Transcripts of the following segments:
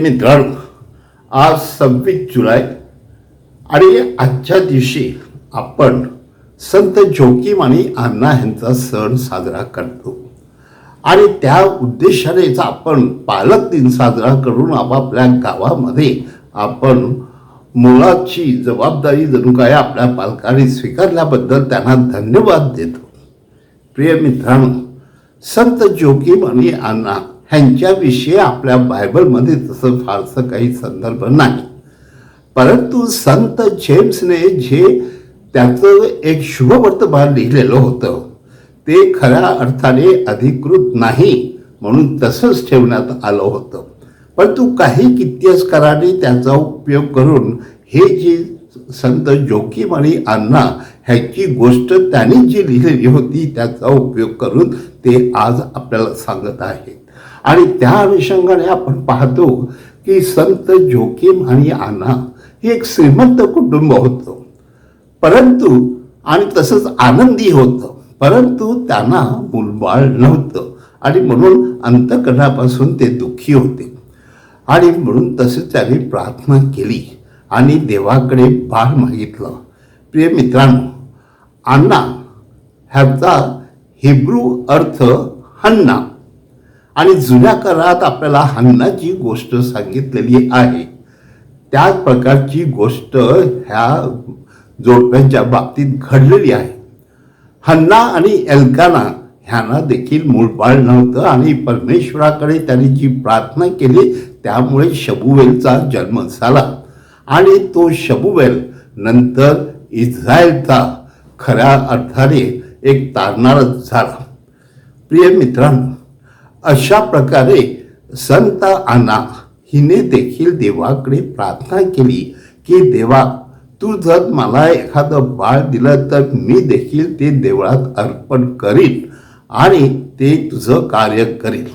मित्रांनो आज सव्वीस जुलै आणि आजच्या दिवशी आपण संत जोकीम आणि अण्णा यांचा सण साजरा करतो. आणि त्या उद्देशानेच आपण पालक दिन साजरा करून आपापल्या गावामध्ये आपण मुलाची जबाबदारी जणू काय आपल्या पालकांनी स्वीकारल्याबद्दल त्यांना धन्यवाद देतो. प्रिय मित्रांनो संत जोकीम आणि अण्णा ह्यांच्याविषयी आपल्या बायबलमध्ये तसं फारसं काही संदर्भ नाही. परंतु संत जेम्सने जे त्याचं एक शुभवर्तमान लिहिलेलं होतं ते खऱ्या अर्थाने अधिकृत नाही म्हणून तसंच ठेवण्यात आलं होतं. परंतु काही कित्यस्करांनी त्याचा उपयोग करून हे जे संत जोखीम आणि अण्णा ह्याची गोष्ट त्यांनी जी लिहिलेली होती त्याचा उपयोग करून ते आज आपल्याला सांगत आहेत. आणि त्या अनुषंगाने आपण पाहतो की संत जोखीम आणि अण्णा हे एक श्रीमंत कुटुंब होतं. परंतु आणि तसंच आनंदी होतं. परंतु त्यांना मुलबाळ नव्हतं. आणि म्हणून अंतकरणापासून ते दुःखी होते. आणि म्हणून तसंच त्यांनी प्रार्थना केली आणि देवाकडे बाळ मागितलं. प्रिय मित्रांनो अण्णा ह्याचा हिब्रू अर्थ हन्ना. आणि जुन्या काळात आपल्याला हन्नाची गोष्ट सांगितलेली आहे. त्याच प्रकारची गोष्ट ह्या जोडप्यांच्या बाबतीत घडलेली आहे. हन्ना आणि एल्काना ह्यांना देखील मूळबाळ नव्हतं आणि परमेश्वराकडे त्यांनी जी प्रार्थना केली त्यामुळे शबुवेलचा जन्म झाला. आणि तो शबुवेल नंतर इस्रायलचा खऱ्या अर्थाने एक तारणारच झाला. प्रिय मित्रांनो अशा प्रकारे संत आना हिने देखील देवाकडे प्रार्थना केली की देवा तू जर मला एखादं बाळ दिलं तर मी देखील ते देवळात अर्पण करीन आणि ते तुझं कार्य करेल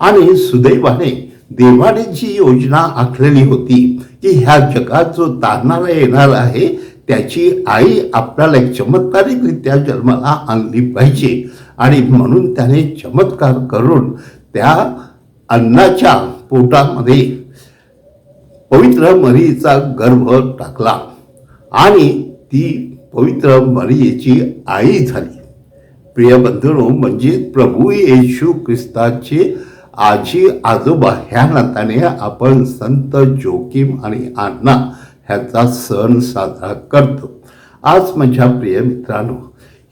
आणि सुदैवाने देवाने जी योजना आखलेली होती की ह्या जगात जो तारणारा येणार आहे त्याची आई आपल्याला एक चमत्कारिकरित्या जन्माला आणली पाहिजे. आणि म्हणून त्याने चमत्कार करून त्या अन्नाच्या पोटामध्ये पवित्र मरीचा गर्भ टाकला. आणि ती पवित्र मरियेची आई झाली. प्रिय बंधुनो म्हणजे प्रभू येशू ख्रिस्ताचे आजी आजोबा ह्या नात्याने आपण संत जोकीम आणि अण्णा ह्याचा सण साजरा करतो. आज माझ्या प्रिय मित्रांनो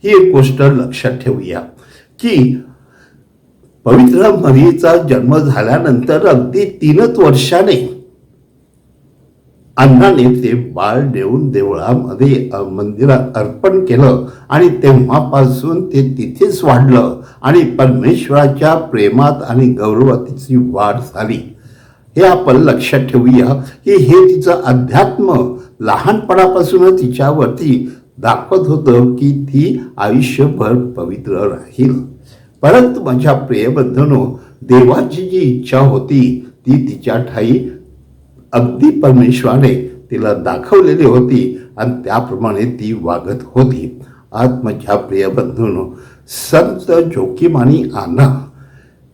ही एक गोष्ट लक्षात ठेवूया की पवित्र मरीचा जन्म झाल्यानंतर अगदी तीनच वर्षाने अण्णांनी ते बाळ देऊन देवळामध्ये मंदिरात अर्पण केलं आणि तेव्हापासून ते तिथेच वाढलं आणि परमेश्वराच्या प्रेमात आणि गौरवातीची वाढ झाली. हे आपण लक्षात ठेवूया की हे तिचं अध्यात्म लहानपणापासूनच तिच्यावरती दाखवत होतं की ती आयुष्यभर पवित्र राहील. परंतु माझ्या प्रियबंधनो देवाची जी इच्छा होती ती तिच्या ठाई अगदी परमेश्वराने तिला दाखवलेली होती आणि त्याप्रमाणे ती वागत होती. आज माझ्या प्रिय बंधून संत जोखीम आणि आना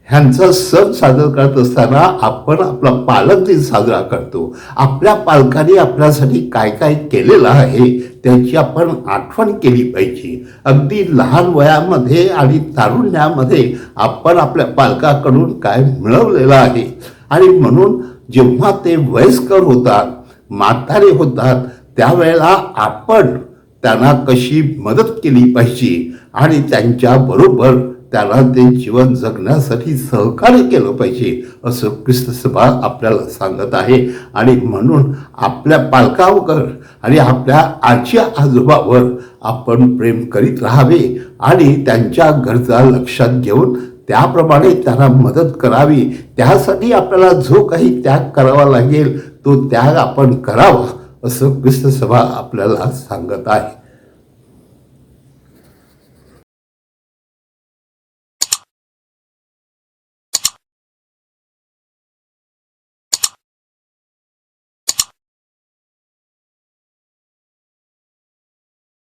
ह्यांचा सण साजरा करत असताना आपण आपला पालक दिन साजरा करतो. आपल्या पालकांनी आपल्यासाठी काय काय केलेलं आहे त्याची आपण आठवण केली पाहिजे. अगदी लहान वयामध्ये आणि तारुण्यामध्ये आपण आपल्या पालकाकडून काय मिळवलेलं आहे. आणि म्हणून जेव्हा ते वयस्कर होतात म्हातारे होतात त्यावेळेला आपण त्यांना कशी मदत केली पाहिजे आणि त्यांच्या बरोबर त्याला ते जीवन जगण्यासाठी सहकार्य केलं पाहिजे असं ख्रिस्त सभा आपल्याला सांगत आहे. आणि म्हणून आपल्या पालकावर आणि आपल्या आजी आजोबावर आपण प्रेम करीत राहावे आणि त्यांच्या गरजा लक्षात घेऊन त्याप्रमाणे त्यांना मदत करावी. त्यासाठी आपल्याला जो काही त्याग करावा लागेल तो त्याग आपण करावा असं ख्रिस्त सभा आपल्याला सांगत आहे.